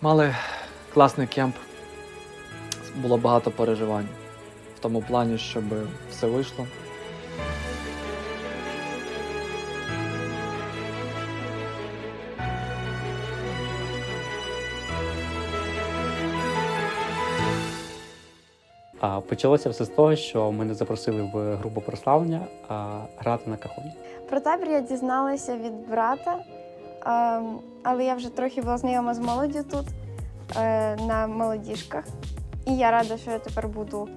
Мали класний кемп. Було багато переживань в тому плані, щоб все вийшло. А почалося все з того, що мене запросили в групу прославлення а, грати на кахоні. Про табір я дізналася від брата, але я вже трохи була знайома з молоддю тут е, на молодіжках. І я рада, що я тепер буду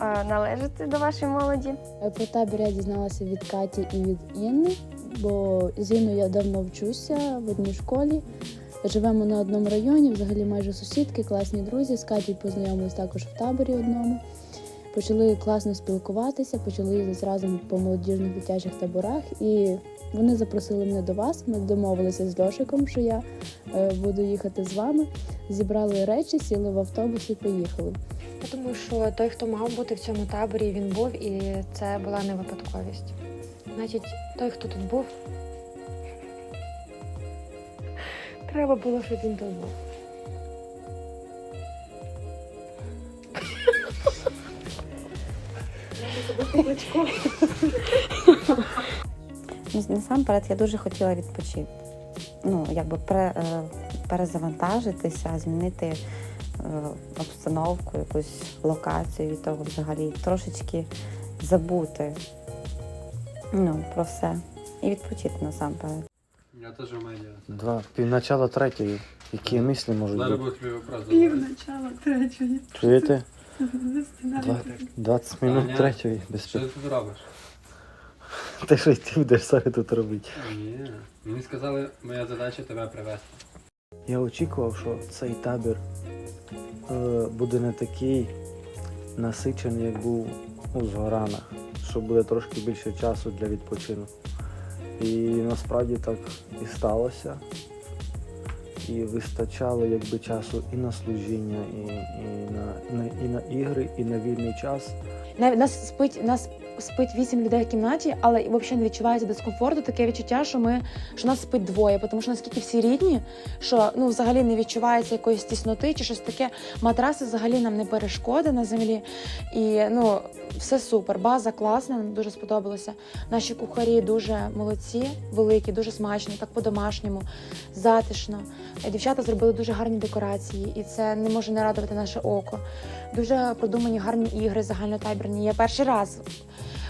е, належати до вашої молоді. Про табір я дізналася від Каті і від Інни, бо з Інною я давно вчуся в одній школі. Живемо на одному районі, взагалі майже сусідки, класні друзі. З Катю познайомились також в таборі одному. Почали класно спілкуватися, почали їздити разом по молодіжних дитячих таборах. І вони запросили мене до вас. Ми домовилися з Льошиком, що я е, буду їхати з вами. Зібрали речі, сіли в автобус і поїхали. Я думаю, що той, хто мав бути в цьому таборі, він був, і це була не випадковість. Значить, той, хто тут був, треба було, щоб він тут був. Насамперед я дуже хотіла відпочити. Ну, якби пере, е, перезавантажитися, змінити е, обстановку, якусь локацію від того взагалі, трошечки забути ну, про все і відпочити насамперед. Я теж маю. Два, півначала третьої. Які мислі можуть бути? буду тобі вопрос Пів начала третьої. Чуєте? Два. Два, 20 минут третьої. Без Що ти тут робиш? Ти що й ти будеш зараз тут робити? Ні. Мені сказали, моя задача тебе привезти. Я очікував, що цей табір е, буде не такий насичений, як був у Згоранах, що буде трошки більше часу для відпочинку. І насправді так і сталося. І вистачало якби часу і на служіння, і, і, на, і, на, і на ігри, і на вільний час. На нас спить нас спить вісім людей в кімнаті, але взагалі не відчувається дискомфорту. Таке відчуття, що ми що нас спить двоє, тому що наскільки всі рідні, що ну взагалі не відчувається якоїсь тісноти чи щось таке. Матраси взагалі нам не перешкода на землі. І ну все супер. База класна, нам дуже сподобалося. Наші кухарі дуже молодці, великі, дуже смачні, так по-домашньому, затишно. Дівчата зробили дуже гарні декорації, і це не може не радувати наше око. Дуже продумані гарні ігри загальнотабірні. Я перший раз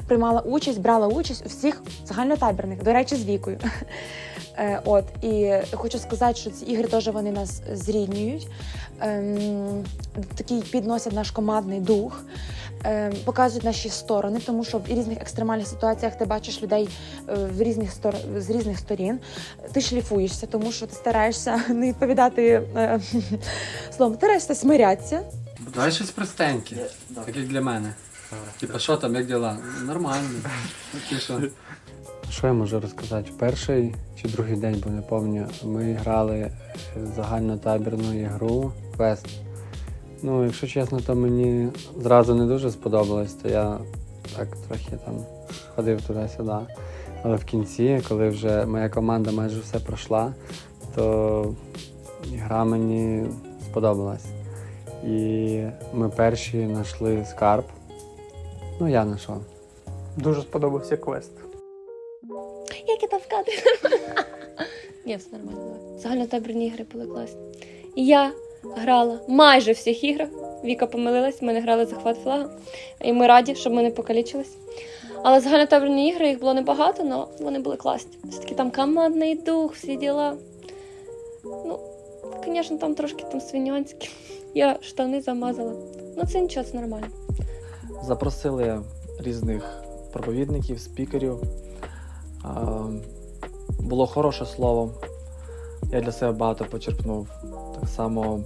приймала участь, брала участь у всіх загальнотабірних, до речі, з вікою. Е, От і хочу сказати, що ці ігри теж вони нас зрівнюють, ем, такий підносять наш командний дух, ем, показують наші сторони, тому що в різних екстремальних ситуаціях ти бачиш людей е, в різних стор... з різних сторін. Ти шліфуєшся, тому що ти стараєшся не відповідати е, словом, ти стараєшся смирятися. Давай щось простеньке, так як для мене. Типа, що там, як діла? Нормально. Що? Я можу розказати? Перший чи другий день, бо не пам'ятаю, ми грали загальнотабірну ігру Квест. Ну, якщо чесно, то мені зразу не дуже сподобалось, то я так трохи там ходив туди-сюди. Але в кінці, коли вже моя команда майже все пройшла, то гра мені сподобалась. І ми перші знайшли скарб. Ну, я знайшов. Дуже сподобався квест. Як я там вкати? Ні, все нормально. давай. Загальнотабірні ігри були класні. І я грала майже в всіх іграх. Віка помилилась, ми не грали захват флага. І ми раді, щоб ми не покалічились. Але загальнотабірні ігри їх було небагато, але вони були класні. Все-таки там командний дух, всі діла. Ну, звісно, там трошки там свиньонські. Я штани замазала. Ну це нічого, це нормально. Запросили різних проповідників, спікерів. Було хороше слово. Я для себе багато почерпнув. Так само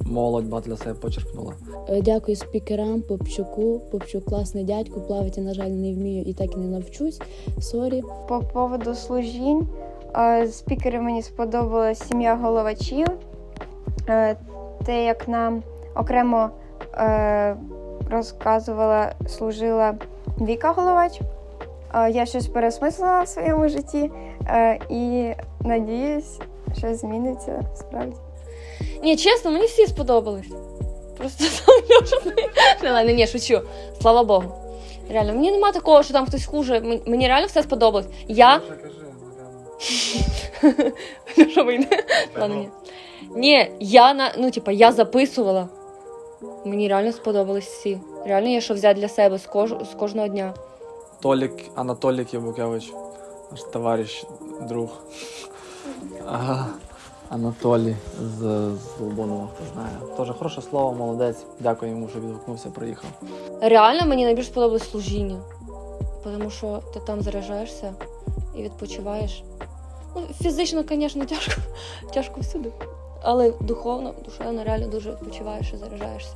молодь багато для себе почерпнула. Е, Дякую спікерам, Попчуку. Попчук класний дядько, плавати, на жаль, не вмію і так і не навчусь. Сорі. По поводу служінь, е, спікери мені сподобалась сім'я головачів. Е, Те, як нам окремо розказувала, служила Віка Головач. Е, Я щось пересмислила в своєму житті е, і надіюсь, що зміниться справді. Ні, чесно, мені всі сподобались. Просто сам Льоша не- не ладно, ні, шучу. Слава Богу. Реально, мені нема такого, що там хтось хуже. Мені реально все сподобалось. Я. Льоша вийде. Ладно, ні. Ні, я на. Ну, типа, я записувала. Мені реально сподобались всі. Реально є що взяти для себе з, кож... з кожного дня. Толік Анатолій Євукевич, наш товариш, друг. Ага. Анатолій з, з Лобонова, хто знає. Теж хороше слово, молодець. Дякую йому, що відгукнувся, приїхав. Реально мені найбільше сподобалось служіння. Тому що ти там заряджаєшся і відпочиваєш. Ну, фізично, звісно, тяжко, тяжко всюди. Але духовно, душевно реально дуже відпочиваєш і заряджаєшся.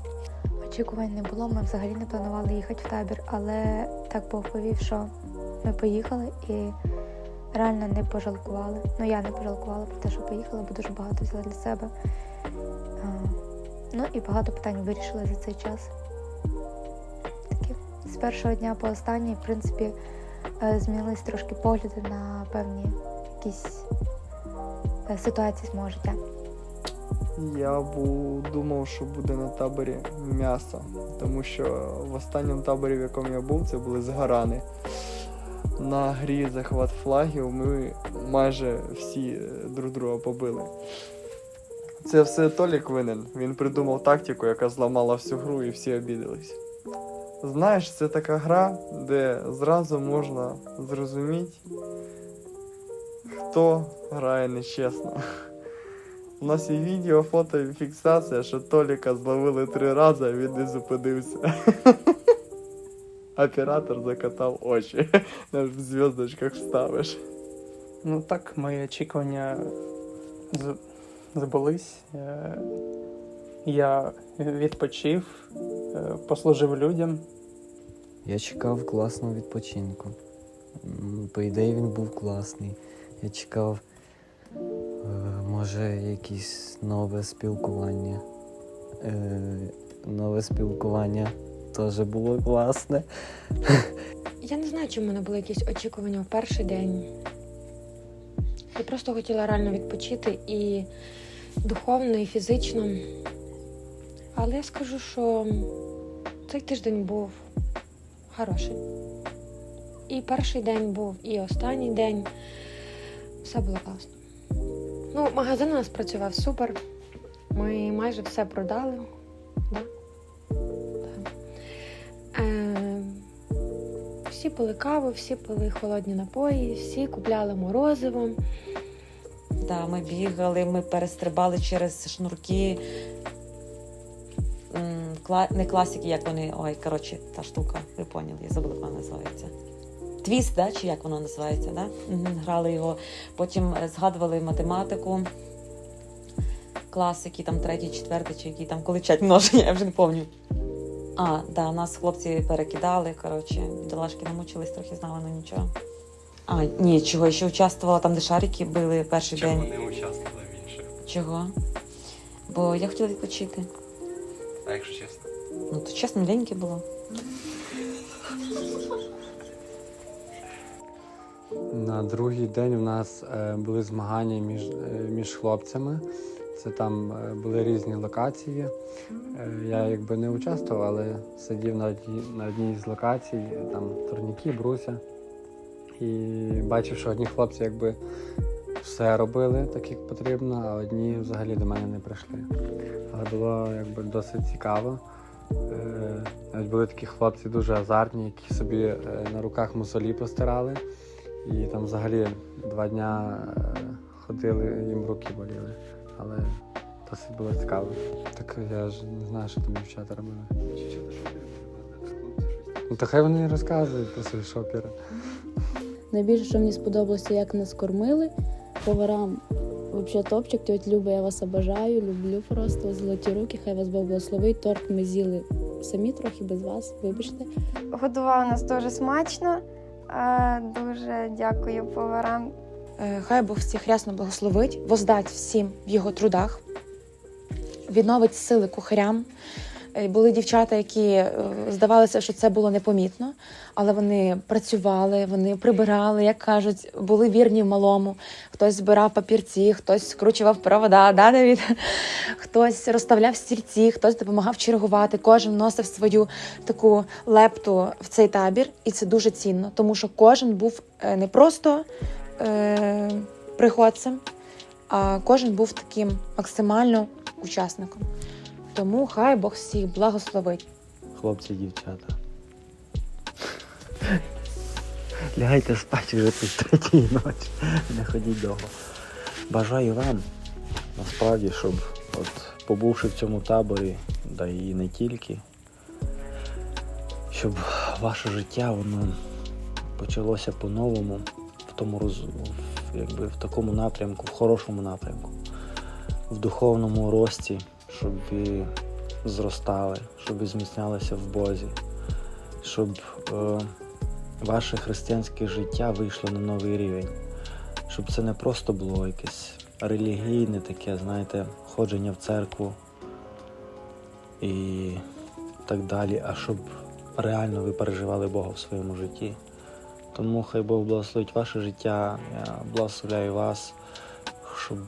Очікувань не було, ми взагалі не планували їхати в табір, але так Бог повів, що ми поїхали і реально не пожалкували. Ну я не пожалкувала про те, що поїхала, бо дуже багато взяла для себе. Ну і багато питань вирішила за цей час. Такі з першого дня по останній, в принципі, е, змінились трошки погляди на певні якісь е, ситуації з мого життя. Я був думав, що буде на таборі м'ясо, тому що в останньому таборі, в якому я був, це були згорани. На грі захват флагів ми майже всі е, друг друга побили. Це все Толік винен. Він придумав тактику, яка зламала всю гру і всі обідались. Знаєш, це така гра, де зразу можна зрозуміти, хто грає нечесно. У нас є відео, фото і фіксація, що Толіка зловили три рази, а він не зупинився. Оператор закатав очі. В зв'язочках вставиш. Ну так, мої очікування збулись. Е, Я відпочив, е, послужив людям. Я чекав класного відпочинку. По ідеї він був класний. Я чекав, може, якесь нове спілкування. Е, Нове спілкування теж було класне. Я не знаю, чи в мене були якісь очікування в перший день. Я просто хотіла реально відпочити і духовно, і фізично. Але я скажу, що цей тиждень був хороший. І перший день був, і останній день. Все було класно. Ну, магазин у нас працював супер. Ми майже все продали. Да? Да. Е, всі пили каву, всі пили холодні напої, всі купляли морозиво. Да, ми бігали, ми перестрибали через шнурки. Кла... Не класики, як вони. Ой, коротше, та штука, ви поняли, я забула, як вона називається. Твіст, да? чи як воно називається, да? Грали його. Потім е, згадували математику. Класики, там третій, четвертий, чи які там коли вчать множення, я вже не пам'ятаю. А, да, нас хлопці перекидали, коротше, бідолашки намучились, трохи знали, але нічого. А, ні, чого, я ще участвувала там, де шарики били перший Чому день. не участвували в інших? Чого? Бо я хотіла відпочити. А якщо чесно? Ну, то чесно, леньке було. На другий день у нас е, були змагання між, е, між хлопцями. Це там е, були різні локації. Я якби не участвував, але сидів на одній, на одній з локацій, там турніки, бруся. І бачив, що одні хлопці якби все робили так, як потрібно, а одні взагалі до мене не прийшли. Але було якби досить цікаво. Навіть були такі хлопці дуже азартні, які собі на руках мусолі постирали. І там взагалі два дня е, ходили, їм руки боліли. Але досить було цікаво. Так я ж не знаю, що там дівчата робили. Ну то хай вони розказують про свої шопери. Найбільше, що мені сподобалося, як нас кормили. Поварам взагалі топчик, тьоть Люба, я вас обожаю, люблю просто золоті руки, хай вас Бог благословить. Торт ми з'їли самі трохи без вас, вибачте. Годували нас дуже смачно. Дуже дякую поварам. Е, Хай Бог всіх рясно благословить, воздать всім в його трудах, відновить сили кухарям, Були дівчата, які е, здавалося, що це було непомітно, але вони працювали, вони прибирали, як кажуть, були вірні в малому. Хтось збирав папірці, хтось скручував провода, да, Давід? хтось розставляв стільці, хтось допомагав чергувати. Кожен вносив свою таку лепту в цей табір, і це дуже цінно, тому що кожен був е, не просто е, приходцем, а кожен був таким максимально учасником. Тому хай Бог всіх благословить. Хлопці, дівчата. Лягайте спати вже тут третій ночі. Не ходіть довго. Бажаю вам насправді, щоб от побувши в цьому таборі, да і не тільки, щоб ваше життя воно почалося по-новому, в тому роз... якби в такому напрямку, в хорошому напрямку, в духовному рості, щоб ви зростали, щоб ви зміцнялися в Бозі, щоб е, ваше християнське життя вийшло на новий рівень, щоб це не просто було якесь релігійне таке, знаєте, ходження в церкву і так далі, а щоб реально ви переживали Бога в своєму житті. Тому хай Бог благословить ваше життя, я благословляю вас, щоб,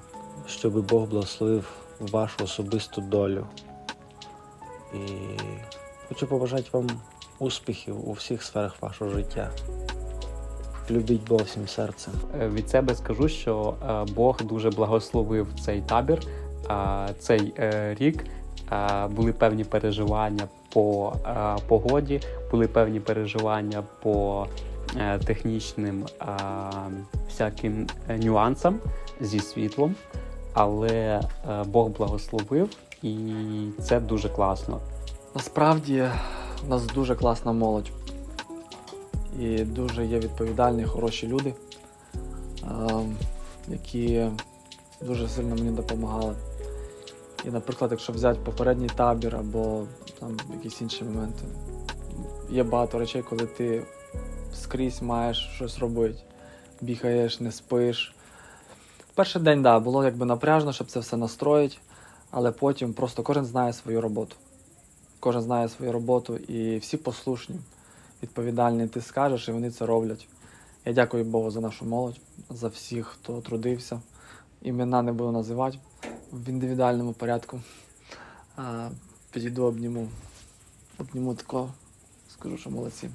щоб Бог благословив вашу особисту долю. І хочу побажати вам успіхів у всіх сферах вашого життя. Любіть Бога всім серцем. Е, Від себе скажу, що е, Бог дуже благословив цей табір. Цей е, рік е, були певні переживання по погоді, були певні переживання по технічним всяким нюансам зі світлом, але е, Бог благословив, і це дуже класно. Насправді у нас дуже класна молодь. І дуже є відповідальні, хороші люди, ем, які дуже сильно мені допомагали. І, наприклад, якщо взяти попередній табір або там якісь інші моменти, є багато речей, коли ти скрізь маєш щось робити, бігаєш, не спиш. Перший день, да, було якби напряжно, щоб це все настроїти, але потім просто кожен знає свою роботу. Кожен знає свою роботу і всі послушні, відповідальні. Ти скажеш, і вони це роблять. Я дякую Богу за нашу молодь, за всіх, хто трудився. Імена не буду називати в індивідуальному порядку. Підійду обніму. Обніму такого, скажу, що молодці.